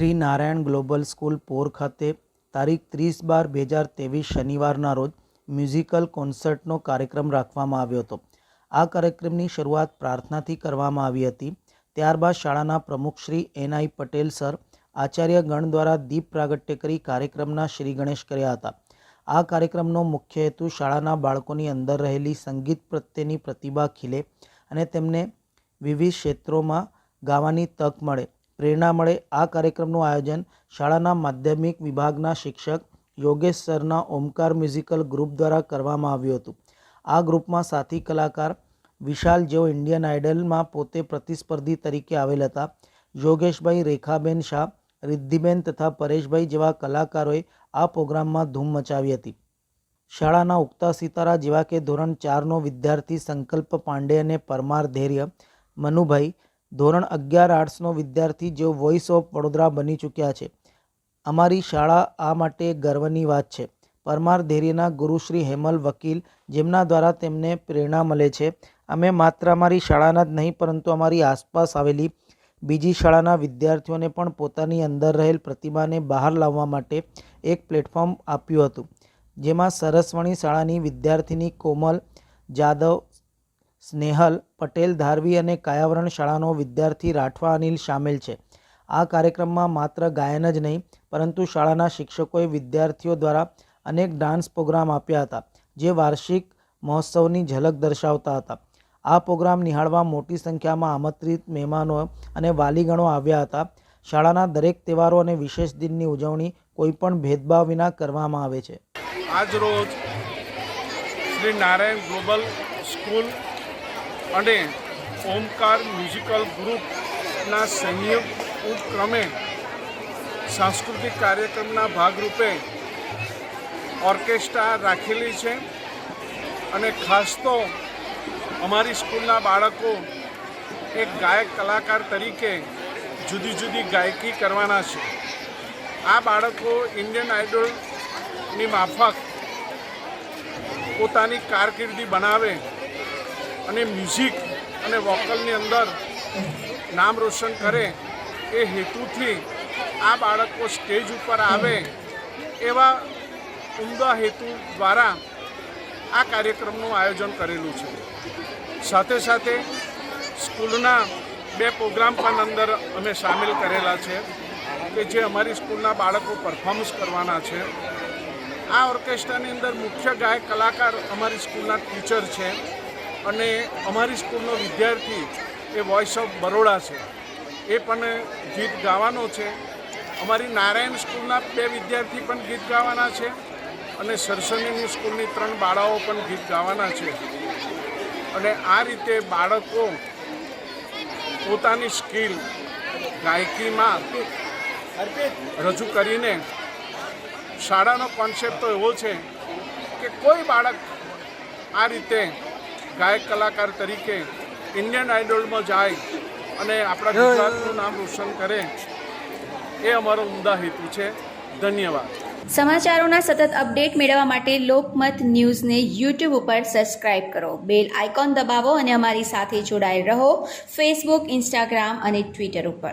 Shri Narayan global school Por ખાતે તારીખ ત્રીસ બાર બે હજાર ત્રેવીસ શનિવારના રોજ મ્યુઝિકલ કોન્સર્ટનો કાર્યક્રમ રાખવામાં આવ્યો હતો. આ કાર્યક્રમની શરૂઆત પ્રાર્થનાથી કરવામાં આવી હતી. ત્યારબાદ શાળાના પ્રમુખ Shri N I Patel sir, Acharya ગણ દ્વારા દીપ પ્રાગટ્ય કરી કાર્યક્રમના શ્રી ગણેશ કર્યા હતા. આ કાર્યક્રમનો મુખ્ય હેતુ શાળાના બાળકોની અંદર રહેલી સંગીત પ્રત્યેની પ્રતિભા ખીલે અને તેમને વિવિધ ક્ષેત્રોમાં ગાવાની તક મળે. પ્રેરણા મળે. આ કાર્યક્રમનું આયોજન શાળાના માધ્યમિક વિભાગના શિક્ષક યોગેશ સરના ઓમકાર મ્યુઝિકલ ગ્રુપ દ્વારા કરવામાં આવ્યું હતું. આ ગ્રુપમાં સાથી કલાકાર વિશાલ જેઓ ઇન્ડિયન આઇડલમાં પોતે પ્રતિસ્પર્ધી તરીકે આવેલ હતા. યોગેશભાઈ રેખાબેન શાહ, રિદ્ધિબેન તથા પરેશભાઈ જેવા કલાકારોએ આ પ્રોગ્રામમાં ધૂમ મચાવી હતી. શાળાના ઉગતા સિતારા જેવા કે ધોરણ ચારનો વિદ્યાર્થી સંકલ્પ પાંડે અને પરમાર ધૈર્ય, મનુભાઈ ધોરણ અગિયાર આર્ટ્સનો વિદ્યાર્થી જેઓ વોઇસ ઓફ વડોદરા બની ચૂક્યા છે. અમારી શાળા આ માટે ગર્વની વાત છે. પરમાર ધૈર્યના ગુરુશ્રી હેમલ વકીલ જેમના દ્વારા તેમને પ્રેરણા મળે છે. અમે માત્ર અમારી શાળાના જ નહીં, પરંતુ અમારી આસપાસ આવેલી બીજી શાળાના વિદ્યાર્થીઓને પણ પોતાની અંદર રહેલ પ્રતિભાને બહાર લાવવા માટે એક પ્લેટફોર્મ આપ્યું હતું, જેમાં સરસવણી શાળાની વિદ્યાર્થીની કોમલ જાદવ સ્નેહલ પટેલ ધારવી અને કાયાવરણ શાળાનો વિદ્યાર્થી રાઠવા અનિલ સામેલ છે. આ કાર્યક્રમમાં માત્ર ગાયન જ નહીં, પરંતુ શાળાના શિક્ષકોએ વિદ્યાર્થીઓ દ્વારા અનેક ડાન્સ પ્રોગ્રામ આપ્યા હતા, જે વાર્ષિક મહોત્સવની ઝલક દર્શાવતા હતા. આ પ્રોગ્રામ નિહાળવા મોટી સંખ્યામાં આમંત્રિત મહેમાનો અને વાલીગણો આવ્યા હતા. શાળાના દરેક તહેવારો અને વિશેષ દિનની ઉજવણી કોઈપણ ભેદભાવ વિના કરવામાં આવે છે. આજ રોજ શ્રી નારાયણ ગ્લોબલ સ્કૂલ અને ઓમકાર મ્યુઝિકલ ગ્રુપના સંયુક્ત ઉપક્રમે સાંસ્કૃતિક કાર્યક્રમના ભાગરૂપે ઓર્કેસ્ટ્રા રાખેલી છે અને ખાસ તો અમારી સ્કૂલના બાળકો એક ગાયક કલાકાર તરીકે જુદી જુદી ગાયકી કરવાના છે. આ બાળકો ઇન્ડિયન આઇડોલની માફક પોતાની કારકિર્દી બનાવે અને મ્યુઝિક અને વોકલની અંદર નામ રોશન કરે એ હેતુથી આ બાળકો સ્ટેજ ઉપર આવે એવા ઉમદા હેતુ દ્વારા આ કાર્યક્રમનું આયોજન કરેલું છે. સાથે સાથે સ્કૂલના બે પ્રોગ્રામ પણ અંદર અમે સામેલ કરેલા છે કે જે અમારી સ્કૂલના બાળકો પરફોર્મન્સ કરવાના છે. આ ઓર્કેસ્ટ્રાની અંદર મુખ્ય ગાયક, કલાકાર અમારી સ્કૂલના ટીચર છે. અને અમારી સ્કૂલનો વિદ્યાર્થી એ વોઇસ ઓફ બરોડા છે. એ પણ ગીત ગાવાનો છે. અમારી નારાયણ સ્કૂલના બે વિદ્યાર્થી પણ ગીત ગાવાના છે અને સરસનીની સ્કૂલની ત્રણ બાળાઓ પણ ગીત ગાવાના છે. અને આ રીતે બાળકો પોતાની સ્કિલ ગાયકીમાં રજૂ કરીને શાળાનો કોન્સેપ્ટ તો એવો છે કે કોઈ બાળક આ રીતે ગાયક કલાકાર તરીકે ઇન્ડિયન આઇડોલમાં જાય અને આપણા ગુજરાતનું નામ રોશન કરે એ અમારો ઉમદા હેતુ છે. ધન્યવાદ. સમાચારોના સતત અપડેટ મેળવવા માટે લોકમત ન્યૂઝને યુટ્યુબ ઉપર સબસ્ક્રાઇબ કરો. બેલ આઇકોન દબાવો અને અમારી સાથે જોડાયેલ રહો. ફેસબુક ઇન્સ્ટાગ્રામ અને ટ્વિટર ઉપર.